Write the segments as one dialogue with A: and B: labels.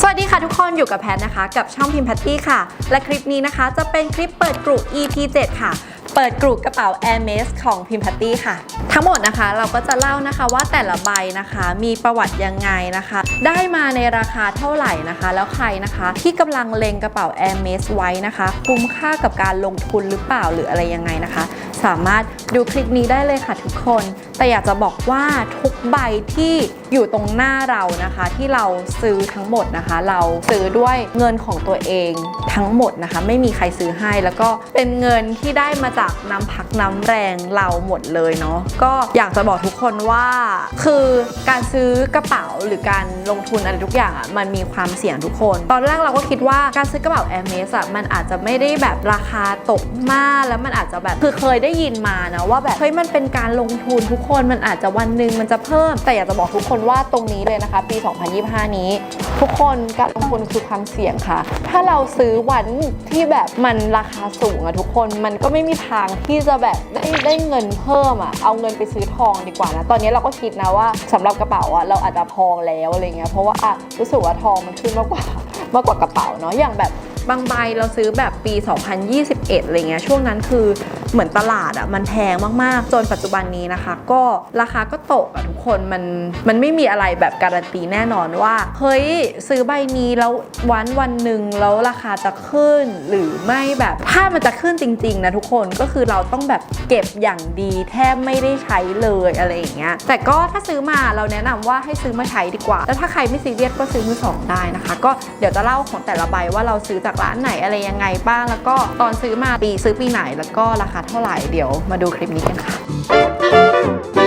A: สวัสดีค่ะทุกคนอยู่กับแพทนะคะ กับช่องพิมพ์แพตตี้ค่ะ และคลิปนี้นะคะจะเป็นคลิปเปิดกลุ่ม EP 7ค่ะเปิดกลุ่มกระเป๋า Air m e s ของพิมพ์แพตตี้ค่ะ ทั้งหมดนะคะเราก็จะเล่านะคะว่าแต่ละใบนะคะ มีประวัติยังไงนะคะ ได้มาในราคาเท่าไหร่นะคะ แล้วใครนะคะ ที่กำลังเลงกระเป๋า Air m e s ไว้นะคะ คุ้มค่ากับการลงทุนหรือเปล่าหรืออะไรยังไงนะคะ สามารถดูคลิปนี้ได้เลยค่ะทุกคน แต่อยากจะบอกว่าทุกใบที่อยู่ตรงหน้าเรานะคะ ที่เราซื้อทั้งหมดนะคะ เราซื้อด้วยเงินของตัวเองทั้งหมดนะคะ ไม่มีใครซื้อให้แล้วก็เป็นเงินที่ได้มาจากน้ำพักน้ำแรงเราหมดเลยเนาะก็อยากจะบอกทุกคนว่าคือการซื้อกระเป๋าหรือการลงทุนอะไรทุกอย่างอะมันมีความเสี่ยงทุกคน ตอนแรกเราก็คิดว่าการซื้อกระเป๋า Air m e s อะมันอาจจะไม่ได้แบบราคาตกมากแล้วมันอาจจะแบบคือเคยได้ยินมานะว่าแบบเฮ้ยมันเป็นการลงทุนทุกคนมันอาจจะวันหนึ่งมันจะเพิ่ม แต่อยากจะบอกทุกคนว่าตรงนี้เลยนะคะ ปี 2025 นี้ ทุกคนการลงทุนคือความเสี่ยงค่ะ ถ้าเราซื้อวันที่แบบมันราคาสูงอะทุกคนมันก็ไม่มีทางที่จะแบบได้ได้เงินเพิ่มอะเอาเงินไปซื้อทองดีกว่านะตอนนี้เราก็คิดนะว่าสำหรับกระเป๋าอะเราอาจจะพองแล้วอะไรเงี้ยเพราะว่ารู้สึกว่าทองมันขึ้นมากกว่ามากกว่ากระเป๋าเนาะอย่างแบบบางใบเราซื้อแบบปี 2021 อะไรเงี้ย ช่วงนั้นคือ เหมือนตลาดอะมันแพงมากๆ จนปัจจุบันนี้นะคะ ก็ราคาก็ตกอะทุกคนมันมันไม่มีอะไรแบบการันตีแน่นอนว่า เฮ้ย ซื้อใบนี้แล้ววันวันหนึ่งแล้วราคาจะขึ้นหรือไม่แบบถ้ามันจะขึ้นจริงๆนะทุกคนก็คือเราต้องแบบเก็บอย่างดีแทบไม่ได้ใช้เลยอะไรอย่างเงี้ยแต่ก็ถ้าซื้อมาเราแนะนำว่าให้ซื้อมาใช้ดีกว่า แล้วถ้าใครไม่ซีเรียสก็ซื้อมือสองได้นะคะ ก็เดี๋ยวจะเล่าของแต่ละใบว่าเราซื้อจากร้านไหนอะไรยังไงบ้างแล้วก็ตอนซื้อมาปีซื้อปีไหนแล้วก็ราคาเท่าไหร่เดี๋ยวมาดูคลิปนี้กันค่ะ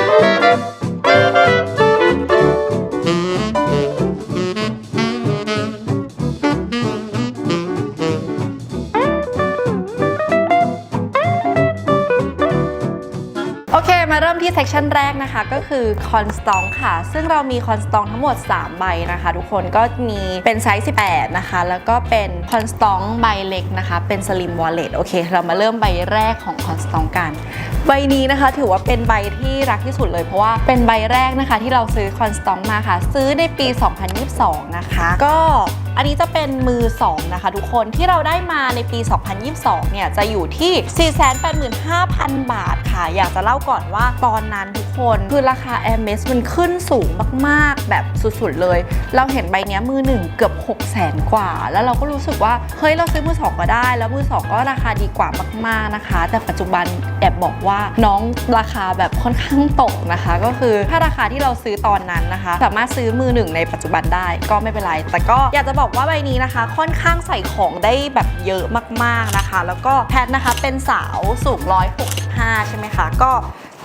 A: ที่เซกชันแรกนะคะก็คือคอนสตองค่ะ ซึ่งเรามีคอนสตองทั้งหมด 3 ใบนะคะ ทุกคนก็มีเป็นไซส์ 18 นะคะ แล้วก็เป็นคอนสตองใบเล็กนะคะ เป็นสลิมวอลเล็ตโอเค เรามาเริ่มใบแรกของคอนสตองกัน ใบนี้นะคะถือว่าเป็นใบที่รักที่สุดเลยเพราะว่าเป็นใบแรกนะคะ ที่เราซื้อคอนสตองมาค่ะ ซื้อในปี 2022 นะคะ ก็อันนี้จะเป็นมือ 2 นะคะ ทุกคนที่เราได้มาในปี 2022 เนี่ยจะอยู่ที่ 485,000 บาทค่ะ อยากจะเล่าก่อนว่าตอนอนนั้นทุกคน คือราคา a i r m e s มันขึ้นสูงมากๆ แบบสุดๆเลย เราเห็นใบนี้มือหนึ่งเกือบ 6 0 0 0 0กว่า แล้วเราก็รู้สึกว่า เฮ้ย เราซื้อมือ2ก็ได้ แล้วมือ2ก็ราคาดีกว่ามาก ๆนะคะ แต่ปัจจุบันแอบบอกว่าน้องราคาแบบค่อนข้างตกนะคะ ก็คือถ้าราคาที่เราซื้อตอนนั้นนะคะ สามารถซื้อมือหนึ่งในปัจจุบันได้ก็ไม่เป็นไร แต่ก็อยากจะบอกว่าใบนี้นะคะ ค่อนข้างใส่ของได้แบบเยอะมากๆนะคะ แล้วก็แพทนะคะเป็นสาวสูง165ใช่ไหมคะก็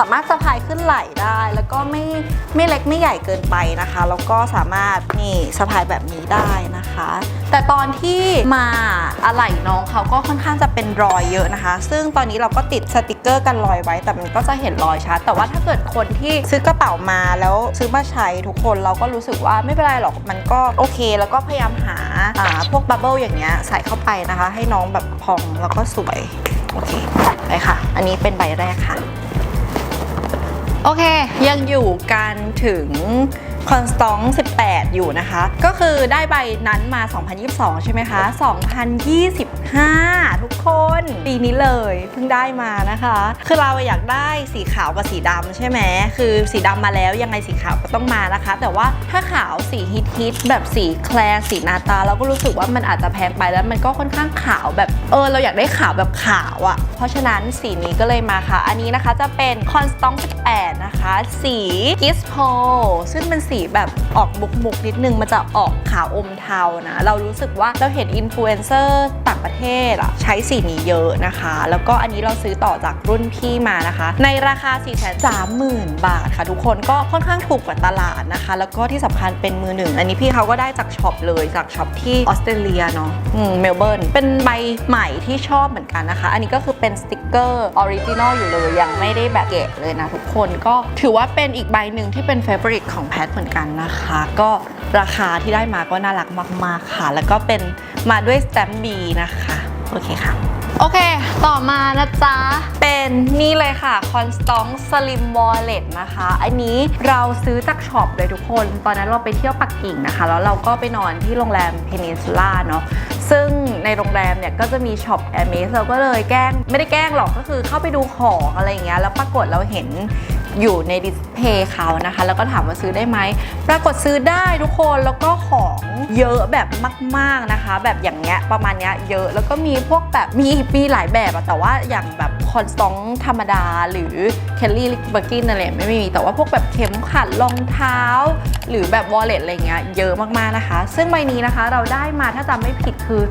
A: สามารถสะพายขึ้นไหล่ได้ แล้วก็ไม่ไม่เล็กไม่ใหญ่เกินไปนะคะ แล้วก็สามารถนี่สะพายแบบนี้ได้นะคะ แต่ตอนที่มาอะไหล่น้องเขาก็ค่อนข้างจะเป็นรอยเยอะนะคะ ซึ่งตอนนี้เราก็ติดสติกเกอร์กันรอยไว้ แต่มันก็จะเห็นรอยชัด แต่ว่าถ้าเกิดคนที่ซื้อกระเป๋ามาแล้วซื้อมาใช้ทุกคนเราก็รู้สึกว่าไม่เป็นไรหรอกมันก็โอเค แล้วก็พยายามหาอ่าพวกบับเบิลอย่างเงี้ยใส่เข้าไปนะคะ ให้น้องแบบพองแล้วก็สวย โอเค ไปค่ะ อันนี้เป็นใบแรกค่ะ โอเค ยังอยู่กันถึง คอนสตอง18 อยู่นะคะ ก็คือได้ใบนั้นมา 2022 ใช่ไหมคะ 2025 ทุกคน ปีนี้เลยเพิ่งได้มานะคะ คือเราอยากได้สีขาวกับสีดำใช่ไหม คือสีดำมาแล้วยังไงสีขาวก็ต้องมานะคะ แต่ว่าถ้าขาวสีฮิตฮิตแบบสีแคลร์สีนาตา เราก็รู้สึกว่ามันอาจจะแพงไปแล้วมันก็ค่อนข้างขาวแบบเออเราอยากได้ขาวแบบขาวอะ่ะ เพราะฉะนั้นสีนี้ก็เลยมาค่ะ อันนี้นะคะจะเป็นคอนสตอง18 นะคะ สีกิสโพซึ่งเป็นสีแบบออกมุกมุกๆนิดนึง มันจะออกขาวอมเทานะ เรารู้สึกว่าเราเห็นอินฟลูเอนเซอร์ต่างประเทศอะใช้สีนี้เยอะนะคะ แล้วก็อันนี้เราซื้อต่อจากรุ่นพี่มานะคะ ในราคา4 3 0 0 0 0บาทค่ะทุกคนก็ค่อนข้างถูกกว่าตลาดนะคะ แล้วก็ที่สำคัญเป็นมือหนึ่ง อันนี้พี่เขาก็ได้จากช็อปเลยจากช็อปที่ออสเตรเลียเนาะเมลเบิร์นเป็นใบใหม่ที่ชอบเหมือนกันนะคะ อันนี้ก็คือเป็นสติกเกอร์ออริจินอลอยู่เลยยังไม่ได้แบบแกะเลยนะทุกคนก็ถือว่าเป็นอีกใบหนึ่งที่เป็นเฟเวอริตของแพทเหมือนกันนะคะ ก็ราคาที่ได้มาก็น่ารักมาก ๆ ค่ะ แล้วก็เป็นมาด้วยสแตมป์บีนะคะ โอเคค่ะ โอเค ต่อมานะจ๊ะ เป็นนี่เลยค่ะ Constong Slim Wallet นะคะ อันนี้เราซื้อจากช็อปเลยทุกคน ตอนนั้นเราไปเที่ยวปักกิ่งนะคะ แล้วเราก็ไปนอนที่โรงแรม Peninsula เนาะซึ่งในโรงแรมเนี่ยก็จะมีช็อป a i r m e s เราก็เลยแกล้ง ไม่ได้แกล้งหรอกก็คือเข้าไปดูของอะไรอย่างเงี้ยแล้วปรากฏเราเห็น อยู่ในดิสเพย์เขานะคะ แล้วก็ถามว่าซื้อได้ไหม ปรากฏซื้อได้ทุกคนแล้วก็ของเยอะแบบมาก ๆนะคะ แบบอย่างเงี้ยประมาณเนี้ยเยอะแล้วก็มีพวกแบบมีมีหลายแบบอะแต่ว่าอย่างแบบคอนสตองธรรมดาหรือเคลลี่เบอร์กินอะไรไม่มี แต่ว่าพวกแบบเข็มขัดรองเท้า หรือแบบวอลเล็ตอะไรเงี้ยเยอะมากๆนะคะ ซึ่งใบนี้นะคะเราได้มาถ้าจำไม่ผิดคือ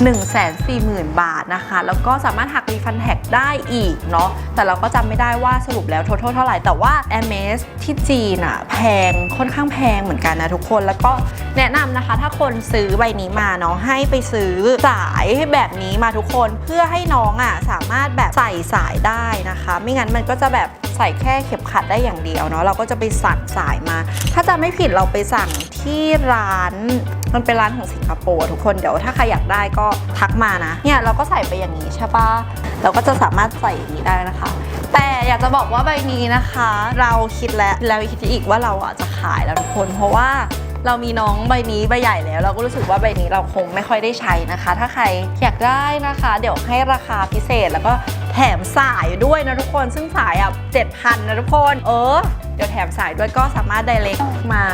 A: 1 4 0 0 0 0 บาทนะคะ แล้วก็สามารถหักรีฟันแท็กได้อีกเนาะแต่เราก็จำไม่ได้ว่าสรุปแล้วทั้งเท่าไหร่ แต่ว่า m a z ที่จีนอะแพงค่อนข้างแพงเหมือนกันนะทุกคนแล้วก็แนะนำนะคะ ถ้าคนซื้อใบนี้มาเนาะให้ไปซื้อสายแบบนี้มาทุกคนเพื่อให้น้องอะสามารถแบบใส่สายได้นะคะ ไม่งั้นมันก็จะแบบ ใส่แค่เข็มขัดได้อย่างเดียวเนาะเราก็จะไปสั่งสายมา ถ้าจะไม่ผิดเราไปสั่งที่ร้านมันเป็นร้านของสิงคโปร์ทุกคนเดี๋ยวถ้าใครอยากได้ก็ทักมานะเนี่ยเราก็ใส่ไปอย่างนี้ใช่ปะเราก็จะสามารถใส่อย่างนี้ได้นะคะ แต่อยากจะบอกว่าใบนี้นะคะ เราคิดแล้วแล้วคิดอีกว่าเราอะจะขายแล้วทุกคนเพราะว่า เรามีน้องใบนี้ใบใหญ่แล้ว เราก็รู้สึกว่าใบนี้เราคงไม่ค่อยได้ใช้นะคะ ถ้าใครอยากได้นะคะ เดี๋ยวให้ราคาพิเศษแล้วก็แถมสายด้วยนะทุกคนซึ่งสายอะ7,000นะทุกคน เออ เดี๋ยวแถมสายด้วยก็สามารถไดเรกมา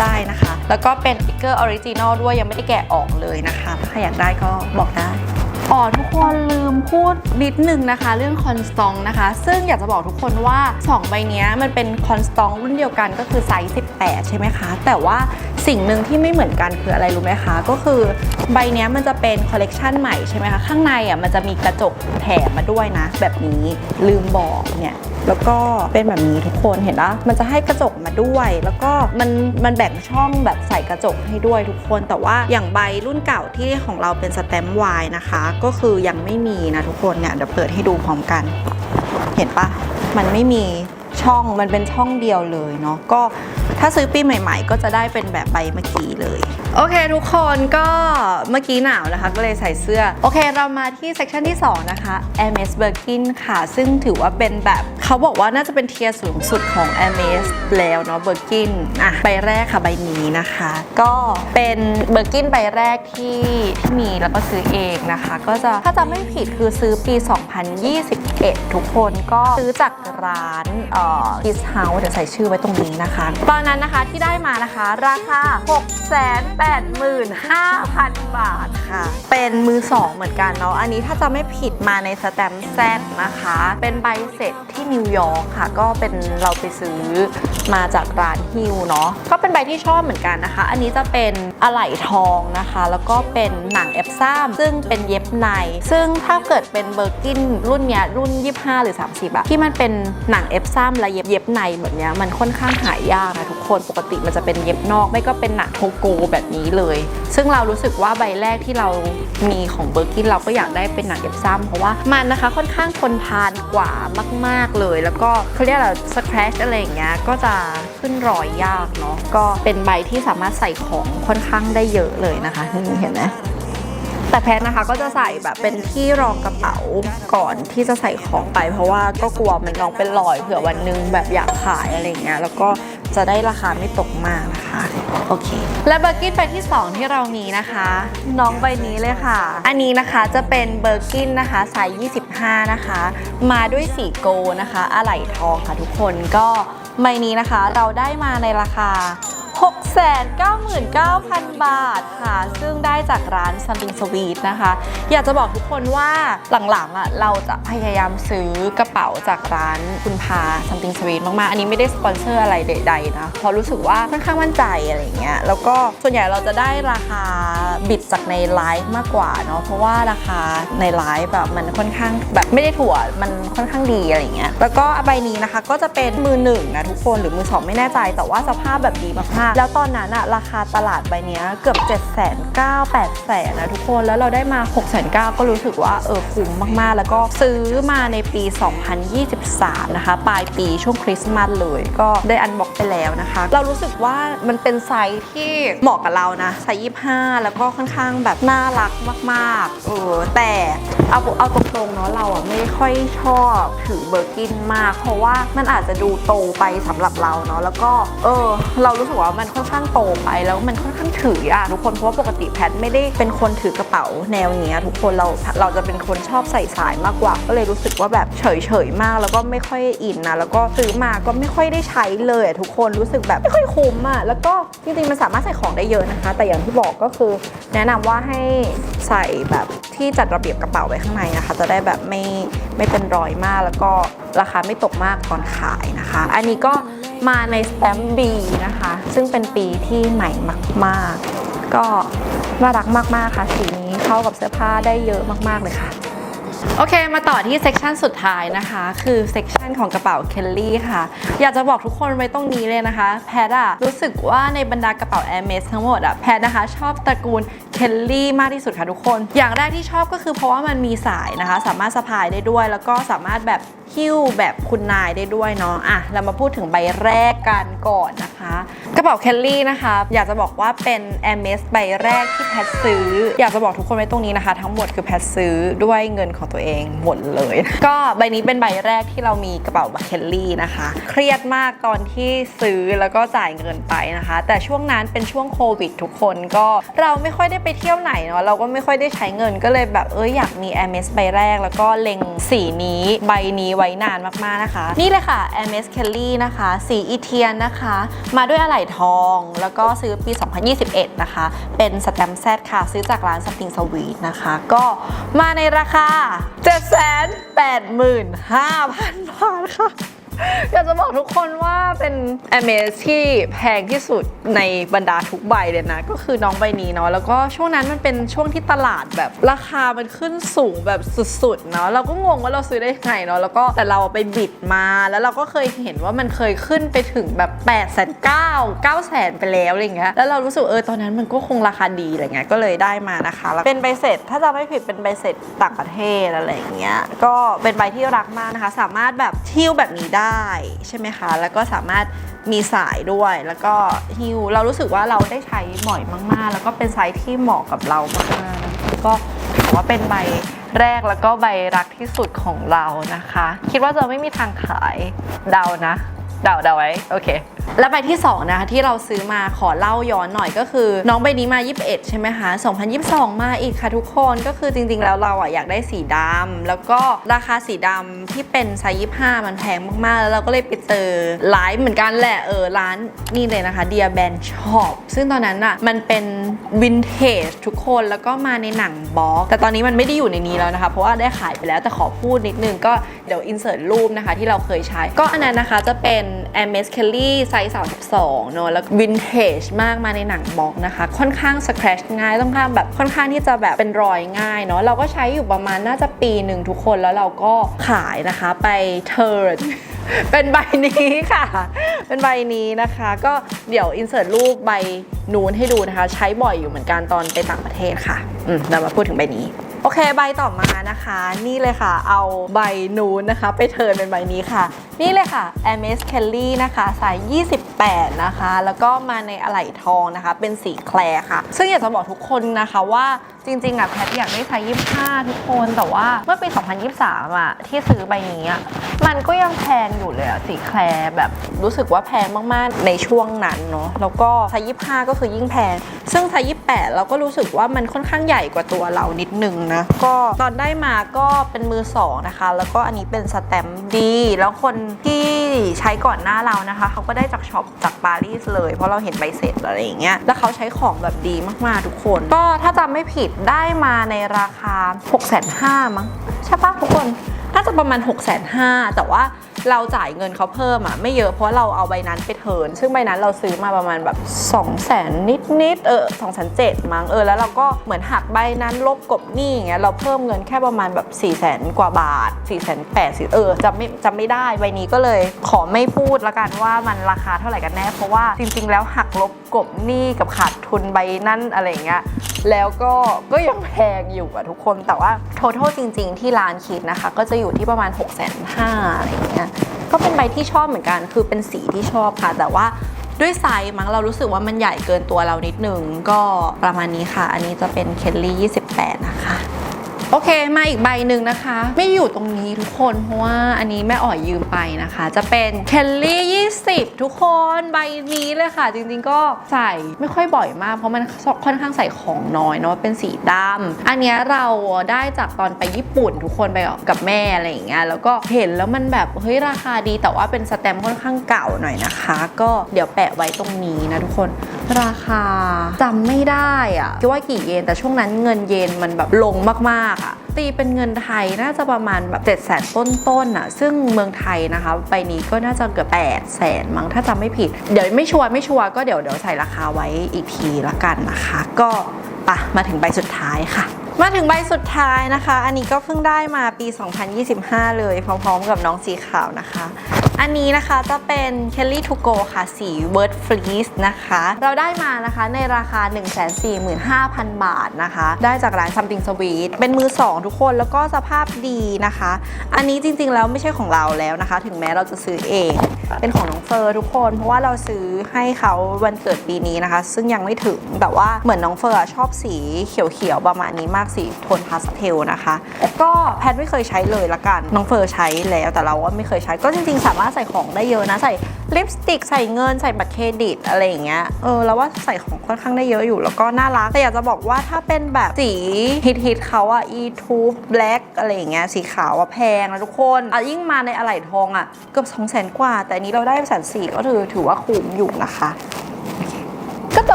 A: ได้นะคะ แล้วก็เป็นติ๊กเกอร์ออริจินอลด้วยยังไม่ได้แกะออกเลยนะคะ ถ้าใครอยากได้ก็บอกได้ อ๋อทุกคนลืมพูดนิดนึงนะคะ เรื่องคอนสตองนะคะ ซึ่งอยากจะบอกทุกคนว่า 2 ใบนี้มันเป็นคอนสตองรุ่นเดียวกันก็คือไซส์ 18 ใช่ไหมคะ แต่ว่าสิ่งหนึ่งที่ไม่เหมือนกันคืออะไรรู้ไหมคะ ก็คือใบนี้มันจะเป็นคอลเลกชันใหม่ใช่ไหมคะ ข้างในอะมันจะมีกระจกแถมมาด้วยนะ แบบนี้ลืมบอกเนี่ยแล้วก็เป็นแบบนี้ทุกคนเห็นปะมันจะให้กระจกมาด้วย แล้วก็มันมันแบ่งช่องแบบใส่กระจกให้ด้วยทุกคน แต่ว่าอย่างใบรุ่นเก่าที่ของเราเป็นสแตมป์วายนะคะ ก็คือยังไม่มีนะทุกคนเนี่ยเดี๋ยวเปิดให้ดูพร้อมกัน เห็นปะมันไม่มีช่องมันเป็นช่องเดียวเลยเนาะก็ ถ้าซื้อปีใหม่ ๆ ก็จะได้เป็นแบบใบเมื่อกี้เลย โอเคทุกคนก็เมื่อกี้หนาวนะคะ ก็เลยใส่เสื้อ โอเคเรามาที่เซ c ชันที่ 2 นะคะ a m e s Birkin ค่ะ ซึ่งถือว่าเป็นแบบเขาบอกว่าน่าจะเป็นเทียร์สูงสุดของ a m e s แล้วเนาะ Birkin อะใบแรกค่ะใบนี้นะคะ ก็เป็น Birkin ใบแรกที่ที่มีแล้วก็ซื้อเองนะคะ ก็จะถ้าจำไม่ผิดคือซื้อปี 2021 ทุกคนก็ซื้อจากร้านเอ่อ Kiss House เดี๋ยวใส่ชื่อไว้ตรงนี้นะคะตอนนั้นนะคะที่ได้มานะคะ ราคา 685,000 บาทค่ะ เป็นมือสองเหมือนกันเนาะอันนี้ถ้าจะไม่ผิดมาในสแตมป์แซดนะคะ เป็นใบเสร็จที่นิวยอร์กค่ะ ก็เป็นเราไปซื้อมาจากร้านฮิวเนาะก็เป็นใบที่ชอบเหมือนกันนะคะ อันนี้จะเป็นอะไหล่ทองนะคะ แล้วก็เป็นหนังเอฟซ่ามซึ่งเป็นเย็บใน ซึ่งถ้าเกิดเป็นเบอร์กินรุ่นเนี้ยรุ่น 25 หรือ 30อะที่มันเป็นหนังเอฟซ่ามและเย็บเย็บในแบบเนี้ยมันค่อนข้างหายากนะทุกคนปกติมันจะเป็นเย็บนอกไม่ก็เป็นหนังโทโกแบบนี้เลย ซึ่งเรารู้สึกว่าใบแรกที่เรามีของเบอร์กินเราก็อยากได้เป็นหนังเย็บซ้ำเพราะว่ามันนะคะค่อนข้างทนทานกว่ามาก ๆเลย แล้วก็เขาเรียกอะไรสครชอะไรอย่างเงี้ยก็จะขึ้นรอยยากเนาะก็เป็นใบที่สามารถใส่ของค่อนข้างได้เยอะเลยนะคะนี่เห็นไหมแต่แพทนะคะก็จะใส่แบบเป็นที่รองกระเป๋าก่อนที่จะใส่ของไป เพราะว่าก็กลัวมันลองเป็นรอยเผื่อวันนึงแบบอยากขายอะไรเงี้ยแล้วก็ จะได้ราคาไม่ตกมากนะคะ โอเค และเบอร์กินใบที่ 2 ที่เรามีนะคะ น้องใบนี้เลยค่ะ อันนี้นะคะจะเป็นเบอร์กินนะคะไซส์25 นะคะ มาด้วยสีโกนะคะ อะไหล่ทองค่ะทุกคนก็ใบนี้นะคะเราได้มาในราคา 699,000 บาทค่ะ ซึ่งได้จากร้าน Something Sweet นะคะ อยากจะบอกทุกคนว่าหลังๆอะเราจะพยายามซื้อกระเป๋าจากร้านคุณพา Something Sweet มากๆ อันนี้ไม่ได้สปอนเซอร์อะไรใดๆนะเพราะรู้สึกว่าค่อนข้างมั่นใจอะไรเงี้ยแล้วก็ส่วนใหญ่เราจะได้ราคาบิดจากในไลฟ์มากกว่าเนาะเพราะว่าราคาในไลฟ์แบบมันค่อนข้างแบบไม่ได้ถั่วมันค่อนข้างดีอะไรเงี้ยแล้วก็ใบนี้นะคะก็จะเป็นมือหนึ่งนะทุกคนหรือมือสองไม่แน่ใจแต่ว่าสภาพแบบดีมากๆากแล้วตอนนั้นอะราคาตลาดใบนี้เกือบ 7 9 0 0 0 8 0 0 0นะทุกคนแล้วเราได้มา 6 9 0 0 0ก็รู้สึกว่าเออคุ้มมากๆ แล้วก็ซื้อมาในปี 2023 นะคะ ปลายปีช่วงคริสต์มาสเลยก็ได้อันบ็อกไปแล้วนะคะ เรารู้สึกว่ามันเป็นไซส์ที่เหมาะกับเรานะไซส์25 แล้วก็ค่อนข้างแบบน่ารักมากๆเออแต่เอาเอาตรงๆเนาะเราอะไม่ค่อยชอบถือเบอร์กินมาก เพราะว่ามันอาจจะดูโตไปสำหรับเราเนาะแล้วก็เออ เรารู้สึกว่ามันค่อนข้างโตไปแล้วมันค่อนข้างถือยากทุกคนเพราะว่าปกติแพทไม่ได้เป็นคนถือกระเป๋าแนวเนี้ยทุกคนเราเราจะเป็นคนชอบใส่สายมากกว่า ก็เลยรู้สึกว่าแบบเฉยๆมากแล้วก็ไม่ค่อยอินนะแล้วก็ซื้อมาก็ไม่ค่อยได้ใช้เลยอะทุกคนรู้สึกแบบไม่ค่อยคุ้มอะแล้วก็จริงๆมันสามารถใส่ของได้เยอะนะคะ แต่อย่างที่บอกก็คือ แนะนำว่าให้ใส่แบบที่จัดระเบียบกระเป๋าไว้ข้างในนะคะ จะได้แบบไม่ไม่เป็นรอยมากแล้วก็ราคาไม่ตกมากตอนขายนะคะ อันนี้ก็ มาในสแตมป์บีนะคะ ซึ่งเป็นปีที่ใหม่มาก ๆ ก็น่ารักมาก ๆ ค่ะ สีนี้เข้ากับเสื้อผ้าได้เยอะมาก ๆ เลยค่ะ โอเค มาต่อที่เซกชันสุดท้ายนะคะ คือเซกชันของกระเป๋าเคลลี่ค่ะ อยากจะบอกทุกคนไว้ตรงนี้เลยนะคะ แพทอะรู้สึกว่าในบรรดากระเป๋า a อ r m e s ทั้งหมดอะแพทนะคะ ชอบตระกูลเคลลี่มากที่สุดค่ะทุกคน อย่างแรกที่ชอบก็คือเพราะว่ามันมีสายนะคะ สามารถสะพายได้ด้วย แล้วก็สามารถแบบหิ้วแบบคุณนายได้ด้วยเนาะอะเรามาพูดถึงใบแรกกันก่อนนะคะ กระเป๋าเคลลี่นะคะ อยากจะบอกว่าเป็น a อ r m e s ใบแรกที่แพทซื้อ อยากจะบอกทุกคนไว้ตรงนี้นะคะ ทั้งหมดคือแพทซื้อด้วยเงินของตัวเองหมดเลย ก็ใบนี้เป็นใบแรกที่เรามีกระเป๋าเคลลี่นะคะ เครียดมากตอนที่ซื้อแล้วก็จ่ายเงินไปนะคะ แต่ช่วงนั้นเป็นช่วงโควิดทุกคนก็เราไม่ค่อยได้ไปเที่ยวไหนเนาะเราก็ไม่ค่อยได้ใช้เงินก็เลยแบบเอออยากมี a อ m s ใบแรก แล้วก็เล็งสีนี้ใบนี้ไว้นานมากๆนะคะ นี่เลยค่ะ a อ m s Kelly นะคะ สีอีเทียนนะคะ มาด้วยอะไหล่ทอง แล้วก็ซื้อปี 2021 นะคะ เป็นสแตมป์แซค่ะ ซื้อจากร้านสปริงสวีทนะคะ ก็มาในราคา785,000 บาทค่ะ อยากจะบอกทุกคนว่าเป็น a m a z ที่แพงที่สุดในบรรดาทุกใบเลยนะ ก็คือน้องใบนี้เนาะแล้วก็ช่วงนั้นมันเป็นช่วงที่ตลาดแบบราคามันขึ้นสูงแบบสุดๆเนาะเราก็งงว่าเราซื้อได้ยังไงเนาะแล้วก็แต่เราไปบิดมาแล้วเราก็เคยเห็นว่ามันเคยขึ้นไปถึงแบบ8ปดแสนเก้าเก้าแสนไปแล้วอะไรเงี้ยแล้วเรารู้สึกเออตอนนั้นมันก็คงราคาดีอะไรเงี้ยก็เลยได้มานะคะแล้วเป็นใบเสร็จถ้าจะไม่ผิดเป็นใบเสร็จต่างประเทศอะไรอย่างเงี้ยก็เป็นใบที่รักมากนะคะ สามารถแบบทิ้วแบบนี้ได้ใช่ไหมคะ แล้วก็สามารถมีสายด้วยแล้วก็ฮิวเรารู้สึกว่าเราได้ใช้บ่อยมาก ๆ แล้วก็เป็นไซส์ที่เหมาะกับเรามากๆก็ถือว่าเป็นใบแรกแล้วก็ใบรักที่สุดของเรานะคะ คิดว่าจะไม่มีทางขายเดานะ เดาเดาไว้ โอเค แล้วใบที่ 2 นะคะที่เราซื้อมาขอเล่าย้อนหน่อยก็คือ น้องใบนี้มา 21 ใช่ไหมคะ 2022 มาอีกค่ะทุกคนก็คือจริงๆ แล้วเราอะอยากได้สีดำแล้วก็ราคาสีดำที่เป็นไซส์25 มันแพงมากๆ แล้วเราก็เลยไปเจอร้านเหมือนกันแหละเออร้านนี่เลยนะคะ Dear Band Shop ซึ่งตอนนั้นอะมันเป็นวินเทจทุกคนแล้วก็มาในหนังบล็อกแต่ตอนนี้มันไม่ได้อยู่ในนี้แล้วนะคะ เพราะว่าได้ขายไปแล้วแต่ขอพูดนิดนึงก็เดี๋ยวอินเสิร์ตรูปนะคะที่เราเคยใช้ ก็อันนั้นนะคะจะเป็น a m e s Kelly ไซส์32เนอะแล้ววินเทจมากมาในหนังบล็อกนะคะ ค่อนข้างสคร t ชง่ายต้องข้างแบบค่อนข้างที่จะแบบเป็นรอยง่ายเนาะเราก็ใช้อยู่ประมาณน่าจะปีหนึ่งทุกคนแล้วเราก็ขายนะคะไปเทิร์นเป็นใบนี้ค่ะ เป็นใบนี้นะคะ ก็เดี๋ยวอินเสิร์ตรูปใบนูนให้ดูนะคะ ใช้บ่อยอยู่เหมือนกันตอนไปต่างประเทศค่ะ อืมเรามาพูดถึงใบนี้ โอเคใบต่อมานะคะ นี่เลยค่ะ เอาใบนูนนะคะ ไปเทิร์นเป็นใบนี้ค่ะ นี่เลยค่ะ a m e s Kelly นะคะสาย 28นะคะ แล้วก็มาในอะไหล่ทองนะคะ เป็นสีแคลร์ค่ะ ซึ่งอยากจะบอกทุกคนนะคะว่าจริงๆอะแพทอยากได้ไซส์25 ทุกคน แต่ว่าเมื่อปี 2023 อะ ที่ซื้อใบนี้อะมันก็ยังแพงอยู่เลยอะสีแคลร์แบบรู้สึกว่าแพงมากๆในช่วงนั้นเนาะแล้วก็ไซส์25 ก็คือยิ่งแพง ซึ่งไซส์28 เราก็รู้สึกว่ามันค่อนข้างใหญ่กว่าตัวเรานิดนึงนะก็ตอนได้มาก็เป็นมือสองนะคะ แล้วก็อันนี้เป็นสแตมป์ดี แล้วคนที่ใช้ก่อนหน้าเรานะคะ เขาก็ได้จากช็อปจากปารีสเลย เพราะเราเห็นใบเสร็จอะไรอย่างเงี้ยแล้วเขาใช้ของแบบดีมากๆทุกคน ก็ถ้าจำไม่ผิดได้มาในราคา 6 5 0 0 0มั้งใช่ปะทุกคนน่าจะประมาณ 6 5 0 0 0แต่ว่า เราจ่ายเงินเขาเพิ่มอะไม่เยอะเพราะเราเอาใบนั้นไปเทิร์นซึ่งใบนั้นเราซื้อมาประมาณแบบ2 0 0แสนนิดนิดๆเออ2 0 0 0มั้งเออแล้วเราก็เหมือนหักใบนั้นลบกบหนี้อย่างเงี้ยเราเพิ่มเงินแค่ประมาณแบบ4 0 0แสนกว่าบาท4 0 0แสนแปดสิเออจำไม่จำไม่ได้ใบนี้ก็เลยขอไม่พูดละกันว่ามันราคาเท่าไหร่กันแน่เพราะว่าจริง ๆ แล้วหักลบกบหนี้กับขาดทุนใบนั่นอะไรเงี้ยแล้วก็ก็ยังแพงอยู่อะทุกคนแต่ว่า total จริง ๆ ที่ร้านคิดนะคะ ก็จะอยู่ที่ประมาณ6 5 0 0 0อะไรเงี้ยก็เป็นใบที่ชอบเหมือนกัน คือเป็นสีที่ชอบค่ะ แต่ว่าด้วยไซส์มั้งเรารู้สึกว่ามันใหญ่เกินตัวเรานิดนึง ก็ประมาณนี้ค่ะ อันนี้จะเป็นเคลลี่28 นะคะ โอเคมาอีกใบหนึ่งนะคะ ไม่อยู่ตรงนี้ทุกคน เพราะว่าอันนี้แม่อ๋อยยืมไปนะคะ จะเป็นเคลลี่20 ทุกคนใบนี้เลยค่ะ จริงๆก็ใส่ไม่ค่อยบ่อยมาก เพราะมันค่อนข้างใส่ของน้อยเนาะเป็นสีดำอันนี้เราได้จากตอนไปญี่ปุ่นทุกคนไปกับแม่อะไรอย่างเงี้ยแล้วก็เห็นแล้วมันแบบเฮ้ยราคาดีแต่ว่าเป็นสแตมค่อนข้างเก่าหน่อยนะคะ ก็เดี๋ยวแปะไว้ตรงนี้นะทุกคน ราคาจำไม่ได้อะคิดว่ากี่เยนแต่ช่วงนั้นเงินเยนมันแบบลงมากๆอะตีเป็นเงินไทยน่าจะประมาณแบบ7 0 0 0 0ต้นๆอะซึ่งเมืองไทยนะคะใบนี้ก็น่าจะเกือบ8 0 0 0 0มั้งถ้าจำไม่ผิด เดี๋ยวไม่ชัวร์ไม่ชัวร์ก็เดี๋ยวเดี๋ยวใส่ราคาไว้อีกทีละกันนะคะ ก็ปะมาถึงใบสุดท้ายค่ะมาถึงใบสุดท้ายนะคะ อันนี้ก็เพิ่งได้มาปี 2025 เลยพร้อมๆกับน้องสีขาวนะคะ อันนี้นะคะจะเป็น Kelly to go ค่ะ สี Word Fleece นะคะ เราได้มานะคะในราคา 145,000 บาทนะคะ ได้จากร้าน Something Sweet เป็นมือ 2 ทุกคนแล้วก็สภาพดีนะคะ อันนี้จริงๆ แล้วไม่ใช่ของเราแล้วนะคะ ถึงแม้เราจะซื้อเอง เป็นของน้องเฟอร์ทุกคน เพราะว่าเราซื้อให้เขาวันเกิดปีนี้นะคะ ซึ่งยังไม่ถึงแต่ว่าเหมือนน้องเฟอร์ชอบสีเขียวๆประมาณนี้มากสีโทนพาสเทลนะคะ ก็แพทไม่เคยใช้เลยละกันน้องเฟอร์ใช้แล้วแต่เราว่าไม่เคยใช้ก็จริงๆ สามารถใส่ของได้เยอะนะ ใส่ลิปสติก ใส่เงิน ใส่บัตรเครดิตอะไรอย่างเงี้ย เออ แล้วว่าใส่ของค่อนข้างได้เยอะอยู่ แล้วก็น่ารัก แต่อยากจะบอกว่าถ้าเป็นแบบสีฮิตๆเขาอะ e-tube black อะไรอย่างเงี้ย สีขาวอะแพงนะทุกคน อะยิ่งมาในอะไหล่ทองอะเกือบสองแสนกว่า แต่นี้เราได้แสนสี่ก็ถือถือว่าคุ้มอยู่นะคะ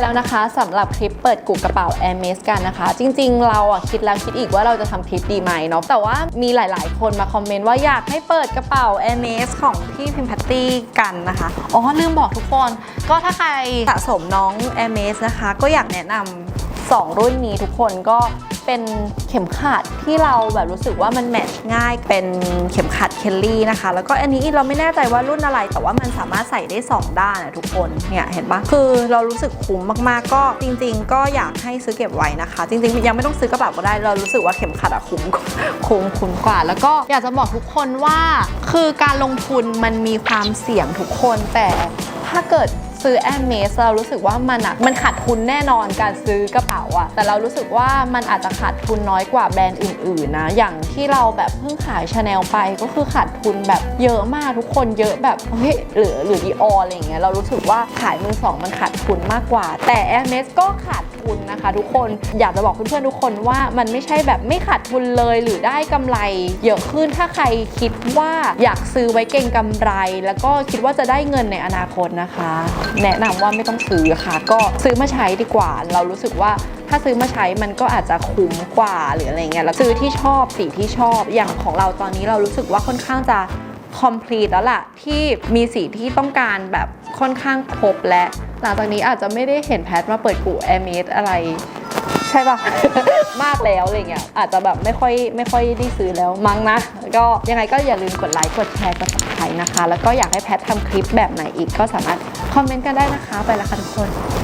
A: แล้วนะคะสำหรับคลิปเปิดกุกกระเป๋า a i r m e s กันนะคะ จริง ๆ เราอะคิดแล้วคิดอีกว่าเราจะทำคลิปดีไหมเนาะแต่ว่ามีหลาย ๆ คนมาคอมเมนต์ว่าอยากให้เปิดกระเป๋า a i r m e s ของพี่พิมพัตตี้กันนะคะอ๋อลืมบอกทุกคน ก็ถ้าใครสะสมน้อง a i r m e s นะคะ ก็อยากแนะนำ2รุ่นนี้ทุกคนก็ เป็นเข็มขัดที่เราแบบรู้สึกว่ามันแมทช์ง่ายเป็นเข็มขัดเคลลี่นะคะ แล้วก็อันนี้เราไม่แน่ใจว่ารุ่นอะไร แต่ว่ามันสามารถใส่ได้ 2 ด้านนะทุกคนเนี่ยเห็นปะคือเรารู้สึกคุ้มมากๆ ก็จริง ๆ ก็อยากให้ซื้อเก็บไว้นะคะ จริงๆ ยังไม่ต้องซื้อกระเป๋าก็ได้เรารู้สึกว่าเข็มขัดอะคุ้มคุ้มคุ้มกว่า แล้วก็อยากจะบอกทุกคนว่า คือการลงทุนมันมีความเสี่ยงทุกคนแต่ถ้าเกิด ซื้อแอมเมสเรารู้สึกว่ามันอะมันขาดทุนแน่นอนการซื้อกระเป๋าอะแต่เรารู้สึกว่ามันอาจจะขาดทุนน้อยกว่าแบรนด์อื่นๆนะ อย่างที่เราแบบเพิ่งขายชาแนลไปก็คือขาดทุนแบบเยอะมากทุกคนเยอะแบบเฮ้ยหรือหรือดีอออะไรอย่างเงี้ยเรารู้สึกว่าขายมือสองมันขาดทุนมากกว่า แต่แอมเมสก็ขาดทุนนะคะ ทุกคนอยากจะบอกเพื่อนๆทุกคนว่ามันไม่ใช่แบบไม่ขาดทุนเลยหรือได้กำไร เยอะขึ้นถ้าใครคิดว่าอยากซื้อไว้เก่งกำไร แล้วก็คิดว่าจะได้เงินในอนาคตนะคะแนะนำว่าไม่ต้องซื้อค่ะ ก็ซื้อมาใช้ดีกว่า เรารู้สึกว่าถ้าซื้อมาใช้มันก็อาจจะคุ้มกว่าหรืออะไรเงี้ยแล้วซื้อที่ชอบสีที่ชอบอย่างของเราตอนนี้เรารู้สึกว่าค่อนข้างจะ complete แล้วล่ะที่มีสีที่ต้องการแบบค่อนข้างครบและ หลังจากนี้อาจจะไม่ได้เห็นแพทมาเปิดกูแอร์เมดอะไร ใช่ปะมากแล้วอะไรเงี้ยอาจจะแบบไม่ค่อยไม่ค่อยได้ซื้อแล้วมั้งนะ ก็ยังไงก็อย่าลืมกดไลค์กดแชร์กด subscribe นะคะ แล้วก็อยากให้แพททำคลิปแบบไหนอีกก็สามารถ คอมเมนต์กันได้นะคะ ไปละค่ะทุกคน